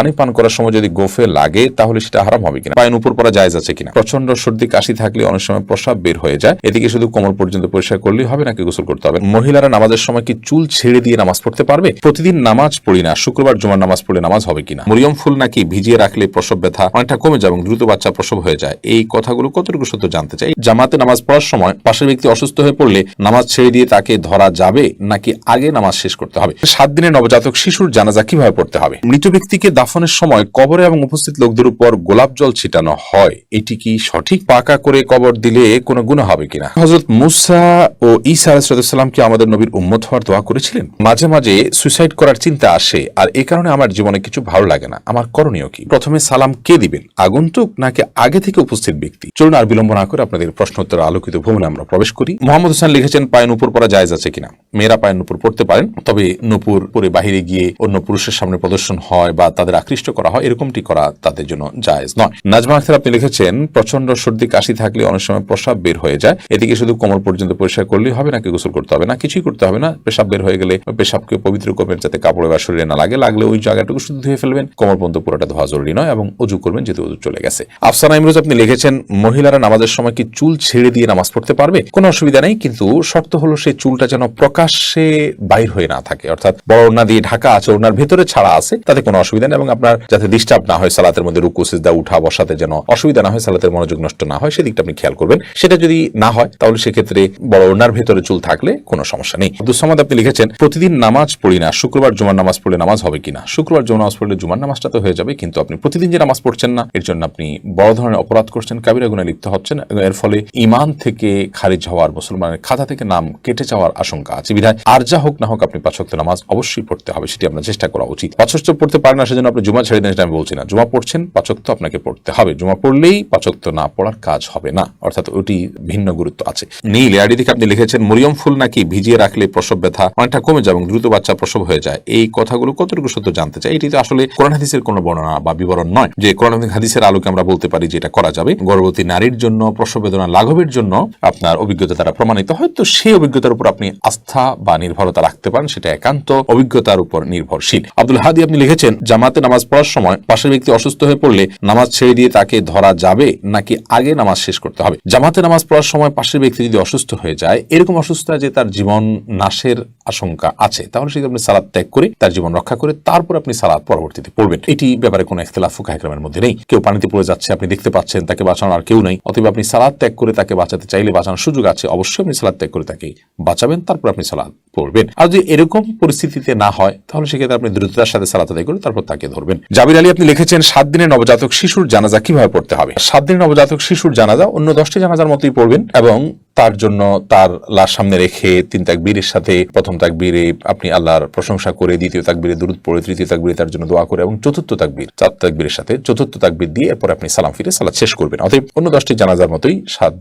পানি পান করার সময় যদি গোফে লাগে, তাহলে সেটা হারাম হবে কিনা? পায়ের উপর পরা জায়জ আছে কিনা? প্রচণ্ড সর্দি কাশি থাকলে অনেক সময় প্রসাব বের হয়ে যায়। এদিকে শুধু কোমর পর্যন্ত পরিষ্কার করলেই হবে, নাকি গোসল করতে হবে? মহিলারা নামাজের সময় কি চুল ছেড়ে দিয়ে নামাজ পড়তে পারবে? প্রতিদিন নামাজ পড়ি না। শুক্রবার, জুমার নামাজ পড়লে নামাজ হবে কিনা? মরিয়ম ফুল নাকি ভিজিয়ে রাখলে প্রসব ব্যথা অনেকটা কমে যায় এবং দ্রুত বাচ্চা প্রসব হয়ে যায়? এই কথাগুলো কতটুকু সত্য জানতে চাই? জামাতে নামাজ পড়ার সময় পাশের ব্যক্তি অসুস্থ হয়ে পড়লে নামাজ ছেড়ে দিয়ে তাকে ধরা যাবে, নাকি আগে নামাজ শেষ করতে হবে? সাত দিনের নবজাতক শিশুর জানাজা কীভাবে পড়তে হবে? মৃত ব্যক্তিকে দাফনের সময় কবরে এবং উপস্থিত লোকদের উপর গোলাপ জল ছিটানো হয়। এটি কি সঠিক পাকা করে কবর দিলে কোনো গুণ হবে কিনা? হজরত মুসা ও আলাইসালাম কি আমাদের নবীর উম্মত হওয়ার দোয়া করেছিলেন? মাঝে মাঝে সুইসাইড করার চিন্তা আসে, আর এ কারণে আমার জীবনে কিছু ভালো লাগে না। আমার করণীয় কি? প্রথমে সালাম কে দিবেন, আগন্তুক নাকি আগে থেকে উপস্থিত ব্যক্তি? চলুন আর বিলম্ব না করে আপনাদের প্রশ্ন উত্তর আলোকিত ভ্রমণে আমরা প্রবেশ করি। মোহাম্মদ হোসেন লিখেছেন, পায়ে নুপুর পরা জায়জ আছে কিনা? মেয়েরা পায়ে নুপুর পড়তে পারেন, তবে নুপুর পরে বাহিরে গিয়ে অন্য পুরুষের সামনে প্রদর্শন হয় বা তাদের আকৃষ্ট করা হয়, এরকমটি করা তাদের জন্য জায়েজ নয়। নাজমা আখতার আপনি লিখেছেন প্রচণ্ড সর্দি, কাশি থাকলে অনেক সময় প্রসাব বের হয়ে যায়। এদিকে শুধু কোমর পর্যন্ত পরিষ্কার করলেই হবে নাকি গোসল করতে হবে না, কিছুই করতে হবে না। পেশাব বের হয়ে গেলে পেশাবকে পবিত্র করবেন যাতে কাপড়ে বা শরীরে না লাগে, লাগলে ওই জায়গাটুকু শুধু ধুয়ে ফেলবেন। কোমর পর্যন্ত পুরোটা ধোয়া জরুরি নয় এবং অজু করবেন যেহেতু অজু চলে গেছে। আফসানা ইমরোজ আপনি লিখেছেন, মহিলারা নামাজের সময় কি চুল ছেড়ে দিয়ে নামাজ পড়তে পারবে? কোনো অসুবিধা নেই, কিন্তু শর্ত হলো সেই চুলটা যেন প্রকাশ্যে বাইর হয়ে না থাকে। অর্থাৎ বড় ওড়না দিয়ে ঢাকা আছে, ওড়নার ভেতরে ছাড়া আছে, তাতে কোনো অসুবিধা নেই। এবং আপনার যাতে ডিস্টার্ব না হয় সালাতের মধ্যে রুকু, সিজদা, উঠা, বসাতে যেন অসুবিধা না হয়, সালাতের মনোযোগ নষ্ট না হয়, সেদিকটা আপনি খেয়াল করবেন। সেটা যদি না হয়, তাহলে সেক্ষেত্রে বড় ওড়নার ভেতরে চুল থাকলে কোনো সমস্যা নেই। আব্দুল সামাদ আপনি লিখেছেন, প্রতিদিন নামাজ পড়ি না, শুক্রবার জুমার নামাজ পড়লে নামাজ হবে কিনা শুক্রবার জুমার নামাজ পড়লে জুমার নামাজটা তো হয়ে যাবে, কিন্তু আপনি প্রতিদিন যে নামাজ পড়ছেন না, এর জন্য আপনি বড় ধরনের অপরাধ করছেন, কাবিরা গুণে লিপ্ত হচ্ছেন, এবং এর ফলে ইমান থেকে খারিজ হওয়ার, মুসলমানের খাতা থেকে নাম কেটে যাওয়ার আশঙ্কা আছে। বিধায় আর যা হোক না হোক আপনি পাঁচক্ত নামাজ অবশ্যই পড়তে হবে, সেটি আপনার চেষ্টা করা উচিত। পাঁচক্ত পড়তে পারেন না, সেজন্য আপনি জুমা ছেড়ে দেন সেটা আমি বলছি না। জুমা পড়ছেন পাঁচক্ত আপনাকে পড়তে হবে। জুমা পড়লেই পাঁচক্ত না পড়ার কাজ হবে না। অর্থাৎ ওটি ভিন্ন গুরুত্ব আছে। নীল এআডি থেকে আপনি লিখেছেন, মরিয়ম ফুল নাকি ভিজিয়ে রাখলে প্রসব ব্যথা অনেকটা কমে যায় এবং দ্রুত বাচ্চা প্রসব হয়ে যায়? এই কথাগুলো কতটুকু সত্য জানতে চাই? এটি তো আসলে কোরআন হাদিসের কোনো বর্ণনা বা বিবরণ নয়। যে কোরআন হাদিসের আলোকে আমরা বলতে পারি যে এটা করা যাবে। গর্ভবতী নারীর জন্য, প্রসব বেদনা লাঘবের জন্য আপনার অভিজ্ঞতা দ্বারা প্রমাণিত হয়তো সেই অভিজ্ঞতার উপর আপনি আস্থা বা নির্ভরতা রাখতে পারেন, সেটা একান্ত অভিজ্ঞতার উপর নির্ভরশীল। আব্দুল হাদি আপনি লিখেছেন, জামাতে নামাজ পড়ার সময় পাশের ব্যক্তি অসুস্থ হয়ে পড়লে নামাজ ছেড়ে দিয়ে তাকে ধরা যাবে নাকি আগে নামাজ শেষ করতে হবে? জামাতে নামাজ পড়ার সময় পাশের ব্যক্তি যদি অসুস্থ হয়ে যায়, এরকম অসুস্থতা যে তার জীবন নাশের আশঙ্কা আছে, তাহলে সেটা আপনি সালাদ ত্যাগ করে তার জীবন রক্ষা করে তারপর আপনি সালাদ পরবর্তীতে পড়বেন। এটি ব্যাপারে কোনো ইখতলাফ কাহিক্রমের মধ্যে নেই। কেউ পানিতে পড়ে যাচ্ছে, আপনি দেখতে পাচ্ছেন তাকে বাঁচানোর আর কেউ নেই। অথবা আপনি সালাদ ত্যাগ করে তাকে বাঁচাতে চাইলে বাঁচানোর সুযোগ আছে। অবশ্যই আপনি সালাদ ত্যাগ করে তাকে বাঁচাবেন, তারপর আপনি সালাদ পড়বেন আর যদি এরকম পরিস্থিতিতে না হয়, তাহলে সেক্ষেত্রে আপনি দ্রুততার সাথে সালাত আদায় করে তারপর তাকে ধরবেন। জাবির আলী, আপনি লিখেছেন, সাত দিনের নবজাতক শিশুর জানাজা কীভাবে পড়তে হবে? সাত দিনের নবজাতক শিশুর জানাজা অন্য দশটি জানাজার মতোই পড়বেন এবং তার জন্য তার লাশ সামনে রেখে তিন তাকবীরের সাথে প্রথম তাকবীরে আপনি আল্লাহর প্রশংসা করে, দ্বিতীয় তাকবীরে দূরত পড়ে, তৃতীয় তাকবীরে তার জন্য দোয়া করে এবং চতুর্থ তাকবীর, চার তাকবীরের সাথে চতুর্থ তাকবীর দিয়ে এরপর আপনি সালাম ফিরে সালাদ শেষ করবেন। অতএব অন্য দশটি জানাজার মতোই সাত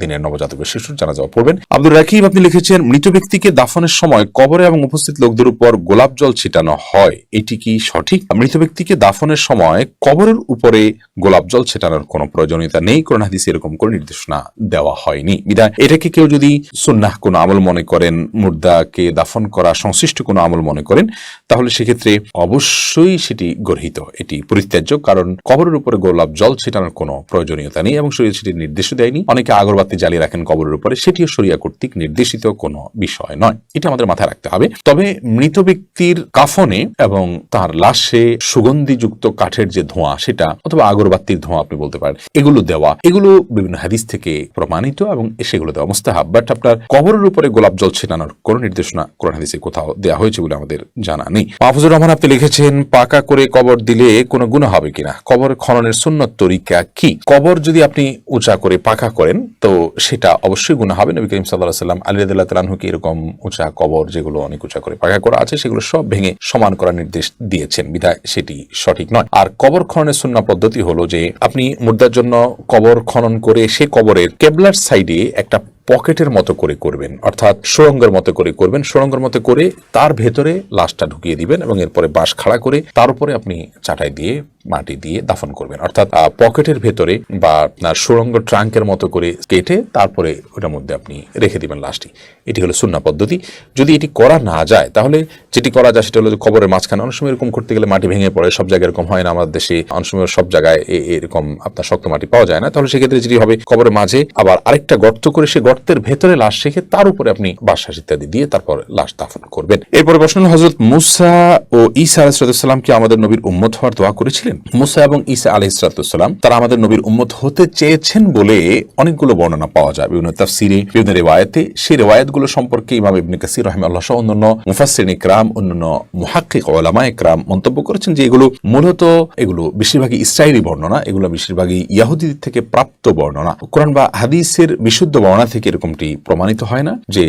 দিনের নবজাতকের শিশুর জানাজাও পড়বেন। আব্দুর রাকিব, আপনি লিখেছেন, মৃত ব্যক্তিকে দাফনের সময় কবরে এবং উপস্থিত লোকদের উপর গোলাপ জল ছিটানো হয়, এটি কি সঠিক? মৃত ব্যক্তিকে দাফনের সময় কবরের উপরে গোলাপ জল ছিটানোর কোনো প্রয়োজনীয়তা নেই কোন হাদিসে এরকম কোনো নির্দেশনা দেওয়া হয়নি। বিধায় এটাকে কেউ যদি সুন্নাহ কোনো আমল মনে করেন, মুর্দাকে দাফন করা, সংশ্লিষ্ট কোনো আমল মনে করেন, তাহলে সেক্ষেত্রে অবশ্যই সেটি গর্হিত, এটি পরিত্যাজ্য। কারণ কবরের উপরে গোলাপ জল ছিটানোর কোনো প্রয়োজনীয়তা নেই এবং শরীর সেটি নির্দেশ দেয়নি। অনেকে আগরবাতি জ্বালিয়ে রাখেন কবরের উপরে, সেটিও শরিয়া কর্তৃক নির্দেশিত কোনো বিষয় নয়। এটা আমাদের মাথায় রাখতে হবে। তবে মৃত ব্যক্তির কাফনে এবং তার লাশে সুগন্ধিযুক্ত কাঠের যে ধোঁয়া, সেটা অথবা আগরবাতির ধোঁয়া আপনি বলতে পারেন, এগুলো দেওয়া, এগুলো বিভিন্ন হাদিস থেকে প্রমাণিত এবং সেগুলো দেওয়া মুস্তাহাব বাট আপনার কবরের উপরে গোলাপ জল ছিটানোর কোনো নির্দেশনা কোরআন হাদিসে কোথাও দেওয়া হয়েছে বলে আমাদের জানা নেই। মাহফুজুর রহমান, আপনি লিখেছেন, পাকা করে কবর দিলে কোনো গুণ হবে কিনা? কবর খননের সুন্নত তরিকা কি? কবর যদি আপনি উঁচা করে পাকা করেন, তো সেটা অবশ্যই গুণা হবে। নবী করিম সাল্লাহ সাল্লাম আলী রাদিল্লাহ তালাহুকে এরকম উঁচা কবর যেগুলো অনেক উঁচা করে পাকা করা আছে, সেগুলো সব ভেঙে সমান করার নির্দেশ দিয়েছেন। বিধায় সেটি সঠিক নয়। আর কবর খননের শূন্য পদ্ধতি হলো যে, আপনি মুদ্রার জন্য কবর খনন করে সে কবরের কেবলার সাইডে একটা একটা পকেটের মতো করে করবেন, অর্থাৎ সুরঙ্গের মতো করে করবেন সুরঙ্গের মতো করে তার ভেতরে লাশটা ঢুকিয়ে দিবেন এবং এরপরে বাঁশ খাড়া করে তার উপরে আপনি চাটাই দিয়ে, মাটি দিয়ে দাফন করবেন। অর্থাৎ পকেটের ভেতরে বা আপনার সুরঙ্গ ট্রাঙ্কের মতো করে কেটে তারপরে ওটার মধ্যে আপনি রেখে দিবেন লাশটি। এটি হলো সুন্না পদ্ধতি। যদি এটি করা না যায়, তাহলে যেটি করা যায় সেটা হলো কবরের মাঝখানে অনেক সময় এরকম করতে গেলে মাটি ভেঙে পড়ে, সব জায়গায় এরকম হয় না। আমাদের দেশে অনেক সময় সব জায়গায় এরকম আপনার শক্ত মাটি পাওয়া যায় না। তাহলে সেক্ষেত্রে যেটি হবে, কবরের মাঝে আবার আরেকটা গর্ত করে সে গর্তের ভেতরে লাশ রেখে তার উপরে আপনি বাসাস ইত্যাদি দিয়ে তারপর লাশ দাফন করবেন। এরপরে প্রশ্ন হলো হজরত মুসা ও ঈসা আলাইসালাম কি আমাদের নবীর উম্মত হওয়ার দোয়া করেছিলেন? মুসা এবং ঈসা আলাইসালাম তারা আমাদের নবীর উম্মত হতে চেয়েছেন বলে অনেকগুলো বর্ণনা পাওয়া যায়। বিভিন্ন তাফসিরে, বিভিন্ন রেওয়ায়তে সেই রেওয়ায়তগুলো সম্পর্কে ইমাম ইবনে কাসির রহমাল্লাহ সহ অন্যান্য মুফাসসিরিন ইকরাম, অন্যান্য মুহাক্কিক ওলামা ইকরাম মন্তব্য করেছেন যে এগুলো মূলত, এগুলো বেশিরভাগই ইসরায়েলি বর্ণনা, এগুলো বেশিরভাগই ইয়াহুদি থেকে প্রাপ্ত বর্ণনা। কোরআন বা হাদিসের বিশুদ্ধ বর্ণনা থেকে এরকমটি প্রমাণিত হয় না যে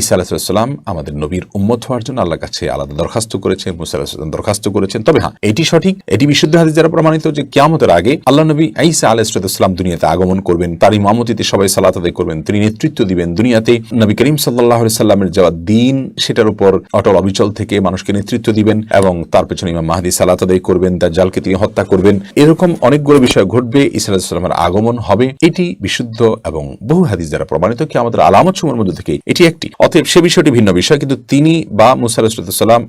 ঈসা আলাহিসাল্লাম আমাদের নবীর উম্মত হওয়ার জন্য আল্লাহ কাছে আলাদা দরখাস্ত করেছেন, মুসা আলাহিসাল্লাম দরখাস্ত করেছেন। তবে হ্যাঁ এটি সঠিক, এটি বিশুদ্ধ হাদিস দ্বারা প্রমাণিত যে কিয়ামতের আগে আল্লাহ নবী ঈসা আলাহিসাল্লাম দুনিয়াতে আগমন করবেন তার ইমামতিতে সবাই সালাত আদায় করবেন, তিনি নেতৃত্ব দিবেন দুনিয়াতে। নবী করিম সাল্লাহ সাল্লামের যাওয়া দিন সেটার উপর অটল অবিচল থেকে মানুষকে নেতৃত্ব দিবেন এবং তার পেছনে ইমাম মাহাদি সালাত আদায় করবেন তার জালকে তিনি হত্যা করবেন। এরকম অনেকগুলো বিষয় ঘটবে, ঈসা আলাহিসাল্লামের আগমন হবে। এটি বিশুদ্ধ এবং বহু হাদিস দ্বারা প্রমাণিত কি আমাদের আলামত সময়ের মধ্যে থেকে এটি একটি? অতএব সে বিষয়টি ভিন্ন বিষয়, কিন্তু তিনি বা মুসা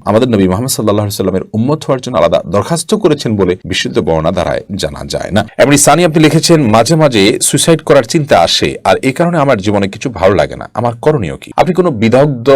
আমাদের নবী মোহাম্মদ সাল্লাহ সাল্লামের উম্মত হওয়ার জন্য আলাদা দরখাস্ত করেছেন বলে বিশুদ্ধ বর্ণনা দ্বারায় জানা যায় না। এমনি সানি আপনি লিখেছেন, মাঝে মাঝে সুইসাইড করার চিন্তা আসে, আর এই কারণে আমার জীবনে কিছু ভালো লাগে না। আমার করণীয় কি? আপনি কোনো বিদগ্ধ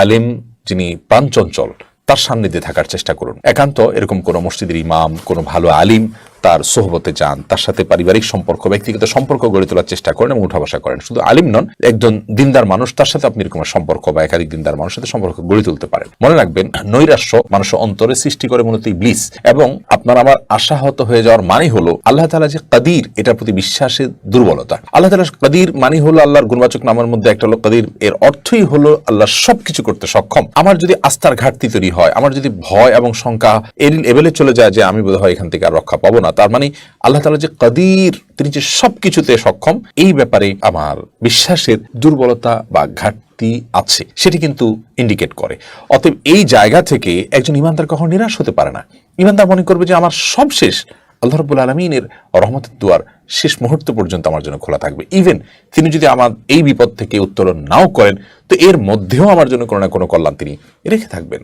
আলেম যিনি প্রাণচঞ্চল, তার সান্নিধ্যে থাকার চেষ্টা করুন। একান্ত এরকম কোনো মসজিদের ইমাম, কোনো ভালো আলিম তার সোহবতে যান, তার সাথে পারিবারিক সম্পর্ক, ব্যক্তিগত সম্পর্ক গড়ে তোলার চেষ্টা করেন এবং উঠা বসা করেন। শুধু আলিম নন, একজন দিনদার মানুষ, তার সাথে আপনি এরকম সম্পর্ক বা একাধিক দিনদার মানুষের সাথে সম্পর্ক গড়ে তুলতে পারেন। মনে রাখবেন, নৈরাশ্য মানুষের অন্তরে সৃষ্টি করে মূলত ব্লিস এবং আপনার আমার আশাহত হয়ে যাওয়ার মানে হলো আল্লাহ তালা যে কাদির, এটার প্রতি বিশ্বাসের দুর্বলতা। আল্লাহ তালা কাদির মানে হলো আল্লাহর গুণবাচক নামের মধ্যে একটা হলো কাদির, এর অর্থই হলো আল্লাহ সবকিছু করতে সক্ষম। আমার যদি আস্থার ঘাটতি তৈরি হয়, আমার যদি ভয় এবং শঙ্কা এর লেভেলে চলে যায় যে আমি বোধহয় এখান থেকে আর রক্ষা পাবো না তার মানে আল্লাহ তালা যে কাদির, তিনি যে সব কিছুতে সক্ষম, এই ব্যাপারে আমার বিশ্বাসের দুর্বলতা বা ঘাটতি আছে, সেটি কিন্তু ইন্ডিকেট করে। অতএব এই জায়গা থেকে একজন ইমানদার কখনো নিরাশ হতে পারে না। ইমানদার মনে করবে যে আমার সব শেষ আল্লাহ রবুল আলমিনের রহমতের দুয়ার শেষ মুহূর্ত পর্যন্ত আমার জন্য খোলা থাকবে। ইভেন তিনি যদি আমার এই বিপদ থেকে উত্তোলন নাও করেন, তো এর মধ্যেও আমার জন্য কোনো না কোনো কল্যাণ তিনি রেখে থাকবেন।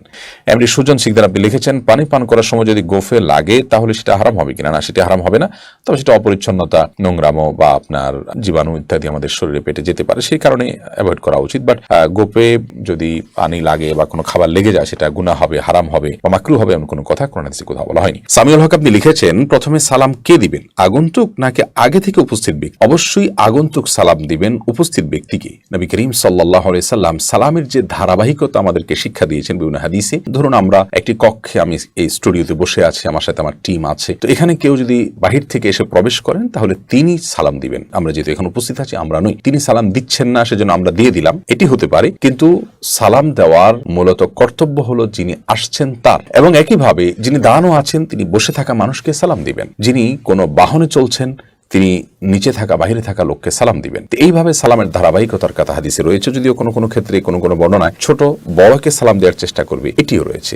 এমনি সুজন সিকদার আপনি লিখেছেন, পানি পান করার সময় যদি গোফে লাগে, তাহলে সেটা হারাম হবে কিনা? না, সেটা হারাম হবে না, তবে সেটা অপরিচ্ছন্নতা নোংরামো বা আপনার জীবাণু ইত্যাদি আমাদের শরীরে পেটে যেতে পারে, সেই কারণে অ্যাভয়েড করা উচিত। বাট গোপে যদি পানি লাগে বা কোনো খাবার লেগে যায়, সেটা গুণা হবে, হারাম হবে বা মাকরু হবে, এমন কোনো কথা হাদিসে কোথাও বলা হয়নি। সামিউল হক আপনি লিখেছেন, প্রথমে সালাম কে দিবেন? আগন্তুক নাকি আগে থেকে উপস্থিত ব্যক্তি? অবশ্যই আগন্তুক সালাম দিবেন উপস্থিত ব্যক্তিকে। নবী করিম সাল্লাহ সাল্লাম সালামের যে ধারাবাহিকতা আমাদেরকে শিক্ষা দিয়েছেন বিভিন্ন হাদিসে, ধরুন আমরা একটি কক্ষে আমি এই স্টুডিওতে বসে আছি, আমার সাথে আমার টিম আছে। তো এখানে কেউ যদি বাহির থেকে এসে প্রবেশ করেন, তাহলে তিনি সালাম দিবেন। আমরা যেহেতু এখানে উপস্থিত আছি, আমরা নই। তিনি সালাম দিচ্ছেন না, সেজন্য আমরা দিয়ে দিলাম। এটি হতে পারে, কিন্তু সালাম দেওয়ার মূলত কর্তব্য হলো যিনি আসছেন তার। এবং একইভাবে যিনি দাঁড়ানো আছেন, তিনি বসে থাকা মানুষকে সালাম দিবেন। যিনি কোনো বাহনে চলছেন, তিনি নিচে থাকা, বাহিরে থাকা লোককে সালাম দিবেন। এইভাবে সালামের ধারাবাহিকতার কথা হাদিসে রয়েছে, যদিও কোনো কোনো ক্ষেত্রে কোনো কোনো বর্ণনায় ছোট বড়কে সালাম দেওয়ার চেষ্টা করবে, এটিও রয়েছে।